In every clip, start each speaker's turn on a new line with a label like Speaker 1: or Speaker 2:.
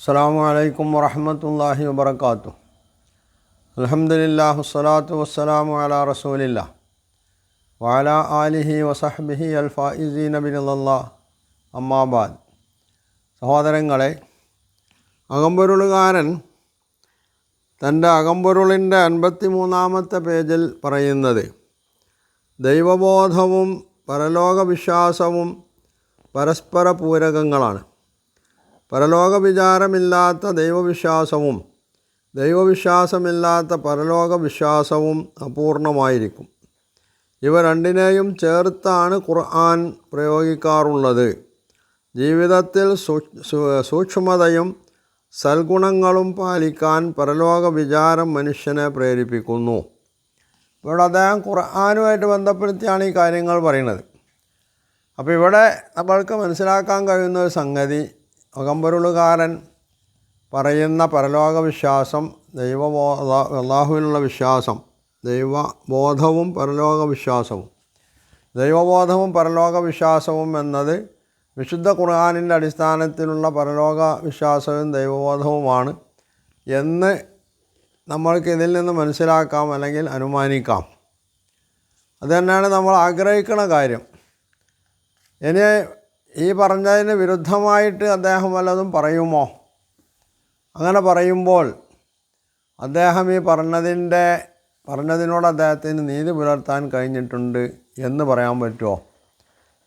Speaker 1: അസ്സാം വലൈക്കും വറഹമത്തല്ലാഹി വബർക്കാത്തു അലഹമുല്ലാ വസ്സലാത്തു വസ്സലാമു അല റസൂലില്ല. വാല ആലിഹി വസഹബിഹി അൽഫായിസി നബിനുള്ള അമ്മാബാദ് സഹോദരങ്ങളെ അകമ്പൊരുളുകാരൻ തന്റെ അകമ്പൊരുളിന്റെ അൻപത്തി മൂന്നാമത്തെ പേജിൽ പറയുന്നത് ദൈവബോധവും പരലോകവിശ്വാസവും പരസ്പര പൂരകങ്ങളാണ്. പരലോക വിചാരമില്ലാത്ത ദൈവവിശ്വാസവും ദൈവവിശ്വാസമില്ലാത്ത പരലോകവിശ്വാസവും അപൂർണമായിരിക്കും. ഇവ രണ്ടിനെയും ചേർത്താണ് ഖുർആൻ പ്രയോഗിക്കാറുള്ളത്. ജീവിതത്തിൽ സൂക്ഷ്മതയും സൽഗുണങ്ങളും പാലിക്കാൻ പരലോക വിചാരം മനുഷ്യനെ പ്രേരിപ്പിക്കുന്നു. ഇവിടെ അദ്ദേഹം ഖുർആാനുമായിട്ട് ബന്ധപ്പെടുത്തിയാണ് ഈ കാര്യങ്ങൾ പറയുന്നത്. അപ്പോൾ ഇവിടെ നമ്മൾക്ക് മനസ്സിലാക്കാൻ കഴിയുന്ന ഒരു സംഗതി അകമ്പൊരുളുകാരൻ പറയുന്ന പരലോകവിശ്വാസം ദൈവബോധ അള്ളാഹുവിനുള്ള വിശ്വാസം ദൈവബോധവും പരലോകവിശ്വാസവും. ദൈവബോധവും പരലോകവിശ്വാസവും എന്നത് വിശുദ്ധ ഖുർആാനിന്റെ അടിസ്ഥാനത്തിലുള്ള പരലോക വിശ്വാസവും ദൈവബോധവുമാണ് എന്ന് നമ്മൾക്ക് ഇതിൽ നിന്ന് മനസ്സിലാക്കാം അല്ലെങ്കിൽ അനുമാനിക്കാം. അതുതന്നെയാണ് നമ്മൾ ആഗ്രഹിക്കുന്ന കാര്യം. ഇനി ഈ പറഞ്ഞതിന് വിരുദ്ധമായിട്ട് അദ്ദേഹം വല്ലതും പറയുമോ? അങ്ങനെ പറയുമ്പോൾ അദ്ദേഹം ഈ പറഞ്ഞതിന്റെ പറഞ്ഞതിനോട് അദ്ദേഹത്തിന് നീതി പുലർത്താൻ കഴിഞ്ഞിട്ടുണ്ട് എന്ന് പറയാൻ പറ്റുമോ?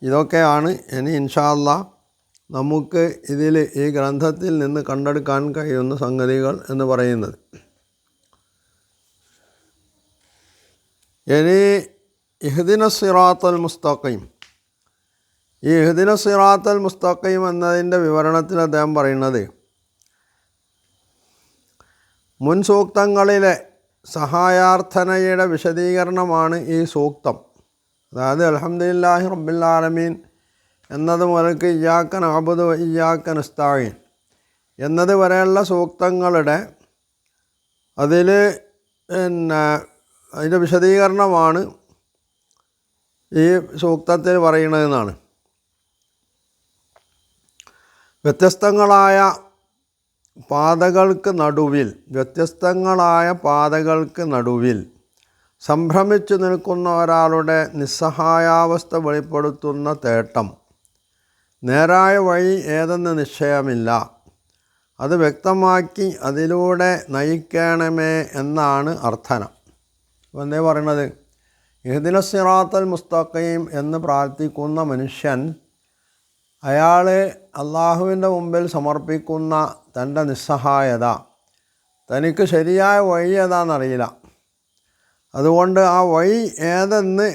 Speaker 1: ഇതൊക്കെയാണ് ഇനി ഇൻഷാല്ല നമുക്ക് ഇതിൽ ഈ ഗ്രന്ഥത്തിൽ നിന്ന് കണ്ടെടുക്കാൻ കഴിയുന്ന സംഗതികൾ എന്ന് പറയുന്നത്. ഇനി ഇഹ്ദിന സിറാത്തൽ മുസ്തഖീം. ഈ ഇഹ്ദിന സിറാത്തൽ മുസ്തഖീം എന്നതിന്റെ വിവരണത്തിൽ അദ്ദേഹം പറയുന്നത് മുൻ സൂക്തങ്ങളിലെ സഹായാർത്ഥനയുടെ വിശദീകരണമാണ് ഈ സൂക്തം. അതായത് അലഹമ്മദില്ലാഹി റബ്ബില്ലാലമീൻ എന്നത് മുതൽക്ക് ഇയാക്കൻ അബുദ് ഇയാക്കൻ ഇസ്താഴീൻ എന്നത് വരെയുള്ള സൂക്തങ്ങളുടെ അതിൽ പിന്നെ അതിന്റെ വിശദീകരണമാണ് ഈ സൂക്തത്തിൽ പറയുന്നതെന്നാണ്. വ്യത്യസ്തങ്ങളായ പാതകൾക്ക് നടുവിൽ വ്യത്യസ്തങ്ങളായ പാതകൾക്ക് നടുവിൽ സംഭ്രമിച്ചു നിൽക്കുന്ന ഒരാളുടെ നിസ്സഹായാവസ്ഥ വെളിപ്പെടുത്തുന്ന തേട്ടം. നേരായ വഴി ഏതെന്ന് നിശ്ചയമില്ല. അത് വ്യക്തമാക്കി അതിലൂടെ നയിക്കണമേ എന്നാണ് അർത്ഥന. അപ്പോൾ എന്തേ പറയണത്? ഇഹദിന സിറാത്തൽ മുസ്തഖീം എന്ന് പ്രാർത്ഥിക്കുന്ന മനുഷ്യൻ അയാൾ അള്ളാഹുവിന്റെ മുമ്പിൽ സമർപ്പിക്കുന്ന തന്റെ നിസ്സഹായത തനിക്ക് ശരിയായ വഴി ഏതാണെന്നറിയില്ല. അതുകൊണ്ട് ആ വഴി ഏതെന്ന്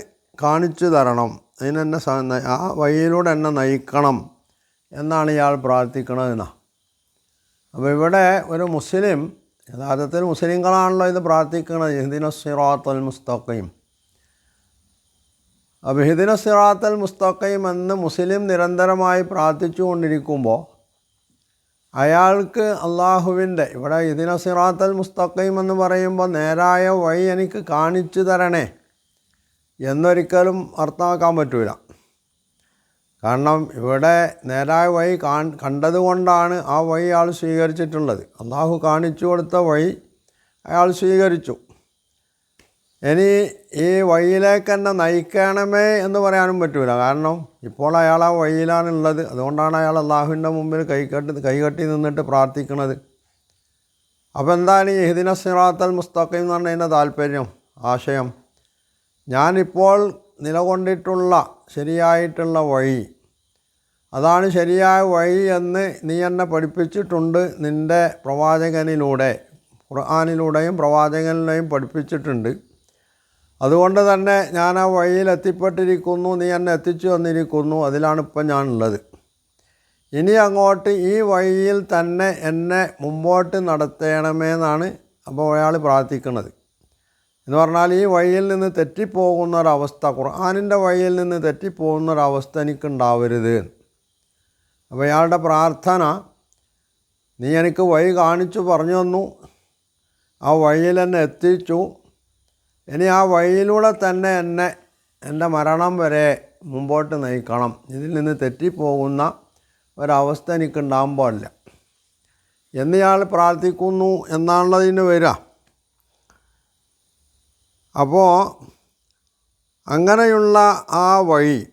Speaker 1: കാണിച്ചു തരണം. അതിനെന്നെ ആ വഴിയിലൂടെ എന്നെ നയിക്കണം എന്നാണ് ഇയാൾ പ്രാർത്ഥിക്കണതെന്നാണ് അപ്പോൾ ഇവിടെ ഒരു മുസ്ലിം യഥാർത്ഥത്തിൽ മുസ്ലിങ്ങളാണല്ലോ ഇത് പ്രാർത്ഥിക്കുന്നത്. ഹിദിന സിറാത്തൽ മുസ്തഖീം. അപ്പോൾ ഹിദിന സിറാത്തൽ മുസ്തഖയും എന്ന് മുസ്ലിം നിരന്തരമായി പ്രാർത്ഥിച്ചു കൊണ്ടിരിക്കുമ്പോൾ അയാൾക്ക് അള്ളാഹുവിന്റെ ഇവിടെ ഇതിന സിറാത്തൽ മുസ്തഖയും എന്ന് പറയുമ്പോൾ നേരായ വഴി എനിക്ക് കാണിച്ചു തരണേ എന്നൊരിക്കലും അർത്ഥമാക്കാൻ പറ്റില്ല കാരണം ഇവിടെ നേരായ വഴി കാ കണ്ടതുകൊണ്ടാണ് ആ വഴി അയാൾ സ്വീകരിച്ചിട്ടുള്ളത്. അള്ളാഹു കാണിച്ചു കൊടുത്ത വഴി അയാൾ സ്വീകരിച്ചു. ഇനി ഈ വഴിയിലേക്ക് എന്നെ നയിക്കണമേ എന്ന് പറയാനും പറ്റില്ല കാരണം ഇപ്പോൾ അയാൾ ആ വഴിയിലാണുള്ളത് അതുകൊണ്ടാണ് അയാൾ അള്ളാഹുവിന്റെ മുമ്പിൽ കൈകെട്ടി കൈകെട്ടി നിന്നിട്ട് പ്രാർത്ഥിക്കുന്നത് അപ്പോൾ എന്താണ് ഈ ഹിദിന സിറാത്തൽ മുസ്തഖീം എന്ന് പറഞ്ഞതിന്റെ താല്പര്യം ആശയം? ഞാനിപ്പോൾ നിലകൊണ്ടിട്ടുള്ള ശരിയായിട്ടുള്ള വഴി അതാണ് ശരിയായ വഴി എന്ന് നീ എന്നെ പഠിപ്പിച്ചിട്ടുണ്ട് നിന്റെ പ്രവാചകനിലൂടെ ഖുർആാനിലൂടെയും പ്രവാചകനിലൂടെയും പഠിപ്പിച്ചിട്ടുണ്ട്. അതുകൊണ്ട് തന്നെ ഞാൻ ആ വഴിയിൽ എത്തിപ്പെട്ടിരിക്കുന്നു നീ എന്നെ എത്തിച്ചു വന്നിരിക്കുന്നു അതിലാണ് ഇപ്പം ഞാനുള്ളത്. ഇനി അങ്ങോട്ട് ഈ വഴിയിൽ തന്നെ എന്നെ മുമ്പോട്ട് നടത്തണമേ എന്നാണ് അപ്പോൾ അയാൾ പ്രാർത്ഥിക്കുന്നത്. എന്ന് പറഞ്ഞാൽ ഈ വഴിയിൽ നിന്ന് തെറ്റിപ്പോകുന്ന ഒരവസ്ഥ ഖുർആാനിന്റെ വഴിയിൽ നിന്ന് തെറ്റിപ്പോകുന്ന ഒരവസ്ഥ എനിക്കുണ്ടാവരുത്. അപ്പോൾ അയാളുടെ പ്രാർത്ഥന നീ എനിക്ക് വഴി കാണിച്ചു പറഞ്ഞു തന്നു ആ വഴിയിൽ എന്നെ എത്തിച്ചു ഇനി ആ വഴിയിലൂടെ തന്നെ എന്നെ എന്റെ മരണം വരെ മുമ്പോട്ട് നയിക്കണം. ഇതിൽ നിന്ന് തെറ്റിപ്പോകുന്ന ഒരവസ്ഥ എനിക്കുണ്ടാകാൻ പാടില്ല. എന്നയാൾ പ്രാർത്ഥിക്കുന്നു എന്നാണുള്ളതിന് വരിക. അപ്പോൾ അങ്ങനെയുള്ള ആ വഴി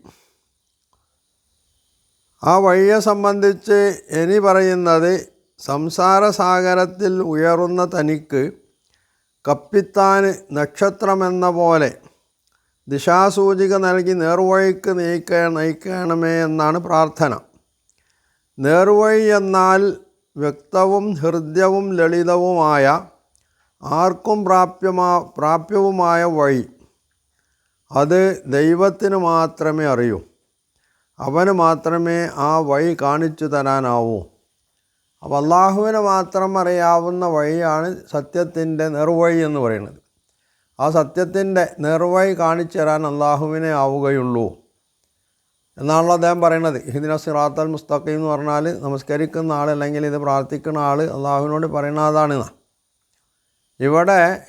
Speaker 1: ആ വഴിയെ സംബന്ധിച്ച് ഇനി പറയുന്നത് സംസാരസാഗരത്തിൽ ഉയരുന്ന തനിക്ക് കപ്പിത്താൻ നക്ഷത്രമെന്ന പോലെ ദിശാസൂചിക നൽകി നേർവഴിക്ക് നീക്ക നയിക്കണമേ എന്നാണ് പ്രാർത്ഥന. നേർവഴി എന്നാൽ വ്യക്തവും ഹൃദ്യവും ലളിതവുമായ ആർക്കും പ്രാപ്യമാ പ്രാപ്യവുമായ വഴി. അത് ദൈവത്തിന് മാത്രമേ അറിയൂ. അവന് മാത്രമേ ആ വഴി കാണിച്ചു തരാനാവൂ. അപ്പോൾ അള്ളാഹുവിനെ മാത്രം അറിയാവുന്ന വഴിയാണ് സത്യത്തിന്റെ നെറുവഴി എന്ന് പറയുന്നത്. ആ സത്യത്തിന്റെ നെറുവഴി കാണിച്ചു തരാൻ അള്ളാഹുവിനെ ആവുകയുള്ളൂ. എന്നാണല്ലോ അദ്ദേഹം പറയുന്നത്. ഹിദിന സിറാത്തൽ മുസ്തഖീം എന്ന് പറഞ്ഞാൽ നമസ്കരിക്കുന്ന ആൾ അല്ലെങ്കിൽ ഇത് പ്രാർത്ഥിക്കുന്ന ആൾ അള്ളാഹുവിനോട് പറയുന്നതാണ് ഇവിടെ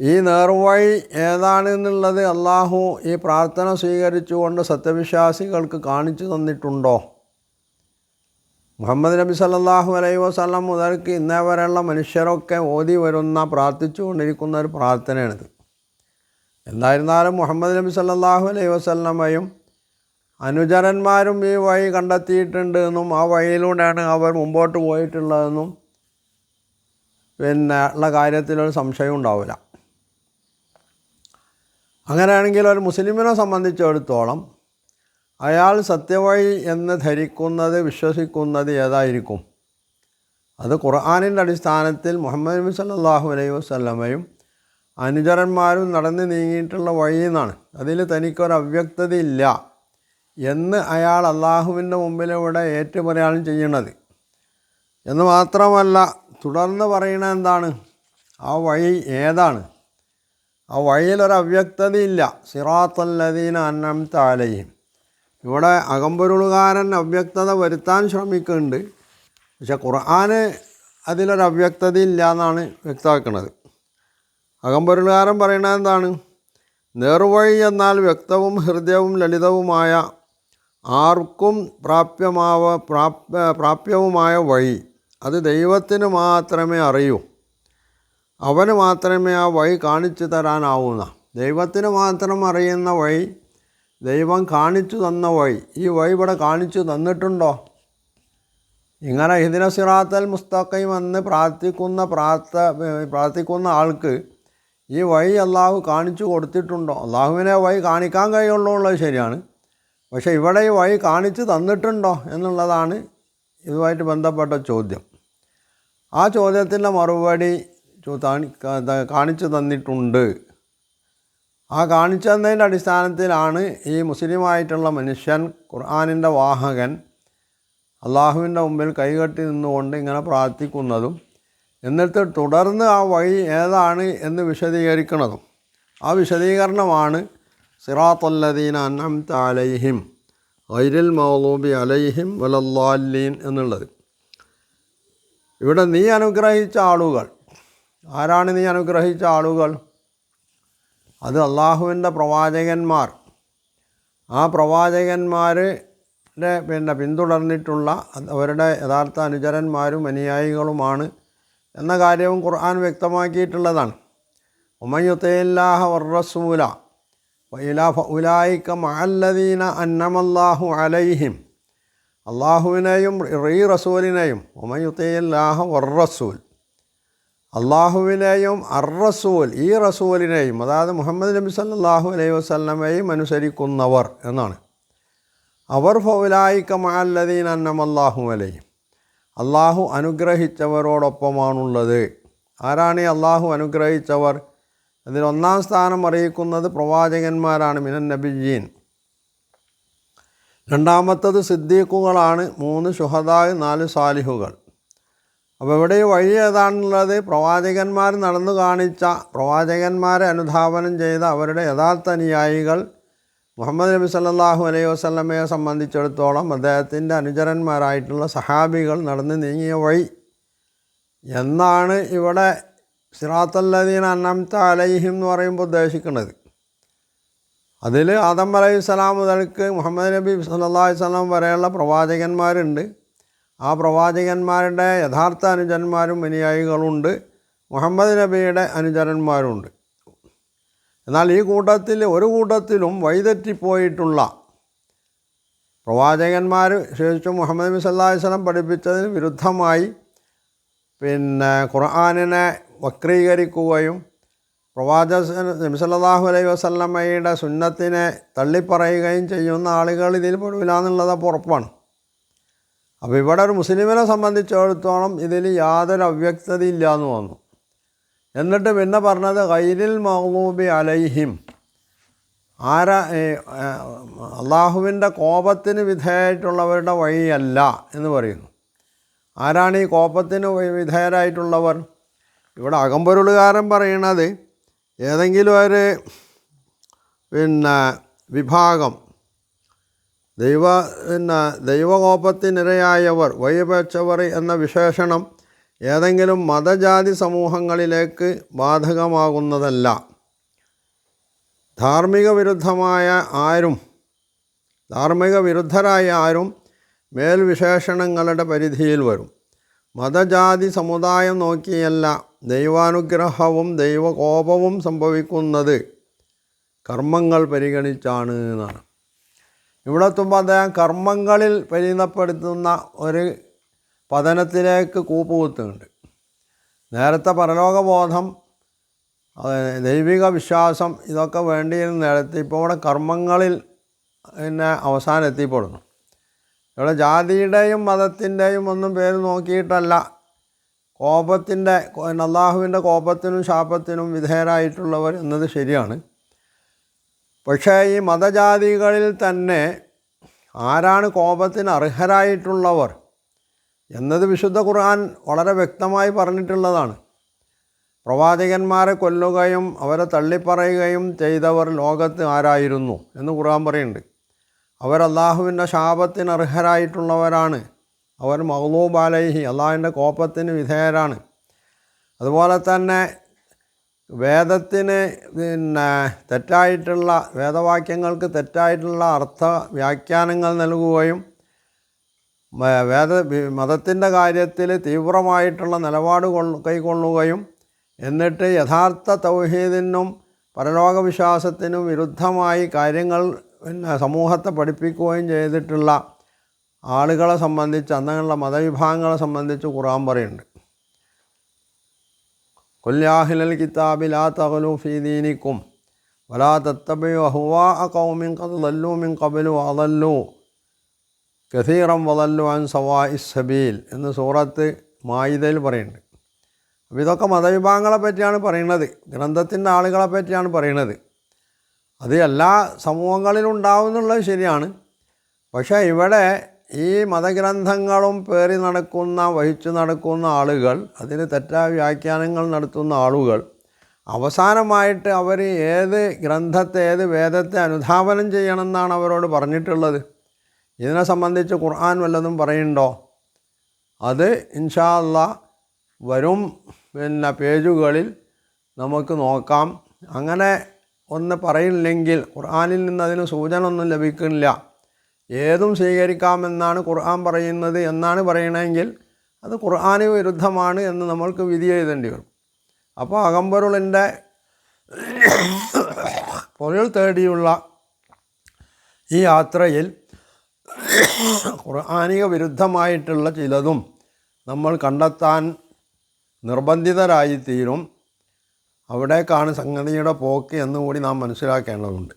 Speaker 1: ഈ നേർവഴി ഏതാണെന്നുള്ളത് അള്ളാഹു ഈ പ്രാർത്ഥന സ്വീകരിച്ചുകൊണ്ട് സത്യവിശ്വാസികൾക്ക് കാണിച്ചു തന്നിട്ടുണ്ടോ? മുഹമ്മദ് നബി സല്ലാഹു അലൈഹി വസ്ലം മുതൽക്ക് ഇന്നേ വരെയുള്ള മനുഷ്യരൊക്കെ ഓതി വരുന്ന പ്രാർത്ഥിച്ചുകൊണ്ടിരിക്കുന്ന ഒരു പ്രാർത്ഥനയാണിത്. എന്തായിരുന്നാലും മുഹമ്മദ് നബി സല്ലാഹു അലൈഹി വസ്ലമയും അനുചരന്മാരും ഈ വഴി കണ്ടെത്തിയിട്ടുണ്ട് എന്നും ആ വഴിയിലൂടെയാണ് അവർ മുമ്പോട്ട് പോയിട്ടുള്ളതെന്നും പിന്നെ ഉള്ള കാര്യത്തിലൊരു സംശയം ഉണ്ടാവില്ല. അങ്ങനെയാണെങ്കിൽ ഒരു മുസ്ലിമിനെ സംബന്ധിച്ചിടത്തോളം അയാൾ സത്യവഴി എന്ന് ധരിക്കുന്നത് വിശ്വസിക്കുന്നത് ഏതായിരിക്കും? അത് ഖുർആാനിന്റെ അടിസ്ഥാനത്തിൽ മുഹമ്മദ് നബി സല്ലാഹു അലൈഹി വസ്ലമയും അനുചരന്മാരും നടന്ന് നീങ്ങിയിട്ടുള്ള വഴി എന്നാണ്. അതിൽ തനിക്കൊരു അവ്യക്തതയില്ല എന്ന് അയാൾ അള്ളാഹുവിന്റെ മുമ്പിലൂടെ ഏറ്റുപറയാണ് ചെയ്യുന്നത്. എന്ന് മാത്രമല്ല തുടർന്ന് പറയണ എന്താണ്? ആ വഴി ഏതാണ്? ആ വഴിയിലൊരു അവ്യക്തതയില്ല സിറാത്തല്ലദീന അന്നം താലയും ഇവിടെ അകമ്പൊരുളുകാരൻ അവ്യക്തത വരുത്താൻ ശ്രമിക്കുന്നുണ്ട്. പക്ഷെ ഖുർആന് അതിലൊരു അവ്യക്തത ഇല്ല എന്നാണ് വ്യക്തമാക്കുന്നത്. അകമ്പൊരുളുകാരൻ പറയുന്നത് എന്താണ്? നേർവഴി എന്നാൽ വ്യക്തവും ഹൃദയവും ലളിതവുമായ ആർക്കും പ്രാപ്യമാവ പ്രാപ്യ പ്രാപ്യവുമായ വഴി അത് ദൈവത്തിന് മാത്രമേ അറിയൂ. അവന് മാത്രമേ ആ വഴി കാണിച്ചു തരാനാവുന്ന. ദൈവത്തിന് മാത്രം അറിയുന്ന വഴി ദൈവം കാണിച്ചു തന്ന വഴി. ഈ വഴി ഇവിടെ കാണിച്ചു തന്നിട്ടുണ്ടോ? ഇങ്ങനെ ഹിദിന സിറാത്തൽ മുസ്തഖയും എന്ന് പ്രാർത്ഥിക്കുന്ന പ്രാർത്ഥ പ്രാർത്ഥിക്കുന്ന ആൾക്ക് ഈ വഴി അള്ളാഹു കാണിച്ചു കൊടുത്തിട്ടുണ്ടോ? അള്ളാഹുവിനെ വഴി കാണിക്കാൻ കഴിയുള്ളൂ എന്നുള്ളത് ശരിയാണ്. പക്ഷേ ഇവിടെ ഈ വഴി കാണിച്ചു തന്നിട്ടുണ്ടോ എന്നുള്ളതാണ് ഇതുമായിട്ട് ബന്ധപ്പെട്ട ചോദ്യം. ആ ചോദ്യത്തിന്റെ മറുപടി കാണിച്ചു തന്നിട്ടുണ്ട്. ആ കാണിച്ചതിന്റെ അടിസ്ഥാനത്തിലാണ് ഈ മുസ്ലിമായിട്ടുള്ള മനുഷ്യൻ ഖുർആാനിന്റെ വാഹകൻ അള്ളാഹുവിന്റെ മുമ്പിൽ കൈകെട്ടി നിന്നുകൊണ്ട് ഇങ്ങനെ പ്രാർത്ഥിക്കുന്നതും എന്നിട്ട് തുടർന്ന് ആ വഴി ഏതാണ് എന്ന് വിശദീകരിക്കുന്നതും ആ വിശദീകരണമാണ് സിറാത്തല്ലദീന അന്നം അലൈഹിം ഐരിൽ മൗലൂബി അലൈഹിം വലല്ലാലീൻ എന്നുള്ളത്. ഇവിടെ നീ അനുഗ്രഹിച്ച ആളുകൾ. ആരാണ് നീ അനുഗ്രഹിച്ച ആളുകൾ? അത് അള്ളാഹുവിന്റെ പ്രവാചകന്മാർ. ആ പ്രവാചകന്മാരുടെ പിന്നെ പിന്തുടർന്നിട്ടുള്ള അവരുടെ യഥാർത്ഥ അനുചരന്മാരും അനുയായികളുമാണ് എന്ന കാര്യവും ഖുർആൻ വ്യക്തമാക്കിയിട്ടുള്ളതാണ്. ഉമയുത്തയില്ലാഹ വർറസൂല ഉലായിക്ക മഅല്ലദീന അന്നമല്ലാഹു അലൈഹിം. അള്ളാഹുവിനെയും റീ റസൂലിനെയും ഒമയുത്തേല്ലാഹ വർറസൂൽ അള്ളാഹുവിനെയും അർ റസൂൽ ഈ റസൂലിനെയും അതായത് മുഹമ്മദ് നബി സല്ലാഹു അലൈഹി വസ്ലമയും അനുസരിക്കുന്നവർ എന്നാണ്. അവർ ഫൗലായിക്ക മഅല്ലദീൻ അന്നമല്ലാഹു അലൈഹിം. അള്ളാഹു അനുഗ്രഹിച്ചവരോടൊപ്പമാണുള്ളത്. ആരാണ് ഈ അള്ളാഹു അനുഗ്രഹിച്ചവർ? അതിൽ ഒന്നാം സ്ഥാനം അറിയിക്കുന്നത് പ്രവാചകന്മാരാണ് മിനൻ നബിജീൻ രണ്ടാമത്തത് സിദ്ദീഖുകളാണ് മൂന്ന് ഷുഹദായ് നാല് സാലിഹുകൾ. അപ്പോൾ ഇവിടെ ഈ വഴി ഏതാണുള്ളത്? പ്രവാചകന്മാർ നടന്നു കാണിച്ച പ്രവാചകന്മാരെ അനുധാവനം ചെയ്ത അവരുടെ യഥാർത്ഥ അനുയായികൾ മുഹമ്മദ് നബി സല്ലാഹു അലൈഹി വസ്ലമയെ സംബന്ധിച്ചിടത്തോളം അദ്ദേഹത്തിന്റെ അനുചരന്മാരായിട്ടുള്ള സഹാബികൾ നടന്ന് നീങ്ങിയ വഴി. എന്നാണ് ഇവിടെ സിറാത്തല്ലദീൻ അന്നംത അലൈഹിം എന്ന് പറയുമ്പോൾ ഉദ്ദേശിക്കുന്നത്. അതിൽ ആദം അലൈഹി സ്വലാം മുതൽക്ക് മുഹമ്മദ് നബി അലൈഹി വസല്ലം വരെയുള്ള പ്രവാചകന്മാരുണ്ട്. ആ പ്രവാചകന്മാരുടെ യഥാർത്ഥ അനുജന്മാരും അനുയായികളുണ്ട് മുഹമ്മദ് നബിയുടെ അനുചരന്മാരുണ്ട്. എന്നാൽ ഈ കൂട്ടത്തിൽ ഒരു കൂട്ടത്തിലും വഴിതെറ്റിപ്പോയിട്ടുള്ള പ്രവാചകന്മാർ ശേഷിച്ചു മുഹമ്മദ് നബി സല്ലാ വല്ലം പഠിപ്പിച്ചതിന് വിരുദ്ധമായി പിന്നെ ഖുർആാനിനെ വക്രീകരിക്കുകയും പ്രവാചക നബി സല്ലാഹു അലൈഹി വസല്ലമ്മയുടെ സുന്നത്തിനെ തള്ളിപ്പറയുകയും ചെയ്യുന്ന ആളുകൾ ഇതിൽ പെടില്ല എന്നുള്ളത് ഉറപ്പാണ്. അപ്പോൾ ഇവിടെ ഒരു മുസ്ലിമിനെ സംബന്ധിച്ചിടത്തോളം ഇതിൽ യാതൊരു അവ്യക്തതയില്ല എന്ന് വന്നു എന്നിട്ട് പിന്നെ പറഞ്ഞത് ഗൈരിൽ മഹ്ലൂബി അലൈഹിം. ആരാ അള്ളാഹുവിന്റെ കോപത്തിന് വിധേയമായിട്ടുള്ളവരുടെ വഴിയല്ല എന്ന് പറയുന്നു. ആരാണ് ഈ കോപത്തിന് വിധേയരായിട്ടുള്ളവർ? ഇവിടെ അകമ്പൊരുളുകാരൻ പറയണത് ഏതെങ്കിലും ഒരു പിന്നെ വിഭാഗം ദൈവ പിന്നെ ദൈവകോപത്തിനിരയായവർ വഴിപേച്ചവർ എന്ന വിശേഷണം ഏതെങ്കിലും മതജാതി സമൂഹങ്ങളിലേക്ക് ബാധകമാകുന്നതല്ല. ധാർമ്മിക വിരുദ്ധമായ ആരും ധാർമ്മിക വിരുദ്ധരായ ആരും മേൽവിശേഷണങ്ങളുടെ പരിധിയിൽ വരും. മതജാതി സമുദായം നോക്കിയല്ല ദൈവാനുഗ്രഹവും ദൈവകോപവും സംഭവിക്കുന്നത്. കർമ്മങ്ങൾ പരിഗണിച്ചാണ് എന്നാണ്. ഇവിടെ എത്തുമ്പോൾ അദ്ദേഹം കർമ്മങ്ങളിൽ പരിണപ്പെടുത്തുന്ന ഒരു പതനത്തിലേക്ക് കൂപ്പുകുത്തുന്നുണ്ട്. നേരത്തെ പരലോകബോധം ദൈവിക വിശ്വാസം ഇതൊക്കെ വേണ്ടിയിരുന്ന നേരത്തെ ഇപ്പോൾ ഇവിടെ കർമ്മങ്ങളിൽ പിന്നെ അവസാനം എത്തിപ്പെടുന്നു. ഇവിടെ ജാതിയുടെയും മതത്തിന്റെയും ഒന്നും പേര് നോക്കിയിട്ടല്ല. കോപത്തിന്റെ അള്ളാഹുവിന്റെ കോപത്തിനും ശാപത്തിനും വിധേയരായിട്ടുള്ളവർ എന്നത് ശരിയാണ്. പക്ഷേ ഈ മതജാതികളിൽ തന്നെ ആരാണ് കോപത്തിന് അർഹരായിട്ടുള്ളവർ എന്നത് വിശുദ്ധ ഖുർആൻ വളരെ വ്യക്തമായി പറഞ്ഞിട്ടുള്ളതാണ്. പ്രവാചകന്മാരെ കൊല്ലുകയും അവരെ തള്ളിപ്പറയുകയും ചെയ്തവർ ലോകത്ത് ആരായിരുന്നു എന്ന് ഖുർആൻ പറയുന്നുണ്ട്. അവർ അള്ളാഹുവിന്റെ ശാപത്തിന് അർഹരായിട്ടുള്ളവരാണ് അവർ മഹ്ലൂബ് അലൈഹി അള്ളാഹുവിന്റെ കോപത്തിന് വിധേയരാണ്. അതുപോലെ തന്നെ വേദത്തിന് പിന്നെ തെറ്റായിട്ടുള്ള വേദവാക്യങ്ങൾക്ക് തെറ്റായിട്ടുള്ള അർത്ഥ വ്യാഖ്യാനങ്ങൾ നൽകുകയും വേദ മതത്തിന്റെ കാര്യത്തിൽ തീവ്രമായിട്ടുള്ള നിലപാട് കൈക്കൊള്ളുകയും എന്നിട്ട് യഥാർത്ഥ തൗഹീദിനും പരലോകവിശ്വാസത്തിനും വിരുദ്ധമായി കാര്യങ്ങൾ പിന്നെ സമൂഹത്തെ പഠിപ്പിക്കുകയും ചെയ്തിട്ടുള്ള ആളുകളെ സംബന്ധിച്ച് അന്നുള്ള മതവിഭാഗങ്ങളെ സംബന്ധിച്ച് ഖുറാൻ പറയുന്നുണ്ട്. കൊല്യാഹിലൽ കിതാബി തകലു ഫീ വലാ തത്തബിയു അഹുവാ മിൻ കബലു അതല്ലു കഥീറം വതല്ലു അൻ സവാ ഇസ്സബീൽ എന്ന് സൂറത്ത് മായിദയിൽ പറയുന്നുണ്ട്. അപ്പോൾ ഇതൊക്കെ മതവിഭാഗങ്ങളെ പറ്റിയാണ് പറയുന്നത്. ഗ്രന്ഥത്തിന്റെ ആളുകളെ പറ്റിയാണ് പറയുന്നത്. അത് എല്ലാ സമൂഹങ്ങളിലും ഉണ്ടാവും എന്നുള്ളത് ശരിയാണ്. പക്ഷേ ഇവിടെ ഈ മതഗ്രന്ഥങ്ങളും പേറി നടക്കുന്ന വഹിച്ചു നടക്കുന്ന ആളുകൾ അതിന് തെറ്റായ വ്യാഖ്യാനങ്ങൾ നടത്തുന്ന ആളുകൾ അവസാനമായിട്ട് അവർ ഏത് ഗ്രന്ഥത്തെ ഏത് വേദത്തെ അനുധാവനം ചെയ്യണമെന്നാണ് അവരോട് പറഞ്ഞിട്ടുള്ളത്? ഇതിനെ സംബന്ധിച്ച് ഖുർആൻ വല്ലതും പറയുന്നുണ്ടോ? അത് ഇൻഷാ അല്ലാ വരും. പിന്നെ പേജുകളിൽ നമുക്ക് നോക്കാം. അങ്ങനെ ഒന്ന് പറയുന്നില്ലെങ്കിൽ ഖുർആാനിൽ നിന്ന് അതിന് സൂചന ഒന്നും ലഭിക്കുന്നില്ല. ഏതും സ്വീകരിക്കാമെന്നാണ് ഖുർആൻ പറയുന്നത് എന്നാണ് പറയണമെങ്കിൽ അത് ഖുർആന് വിരുദ്ധമാണ് എന്ന് നമ്മൾക്ക് വിധി എഴുതേണ്ടി വരും. അപ്പോൾ അകമ്പരുളിന്റെ പൊരുൾ തേടിയുള്ള ഈ യാത്രയിൽ ഖുർആാനിക വിരുദ്ധമായിട്ടുള്ള ചിലതും നമ്മൾ കണ്ടെത്താൻ നിർബന്ധിതരായിത്തീരും. അവിടേക്കാണ് സംഗതിയുടെ പോക്ക് എന്നുകൂടി നാം മനസ്സിലാക്കേണ്ടതുണ്ട്.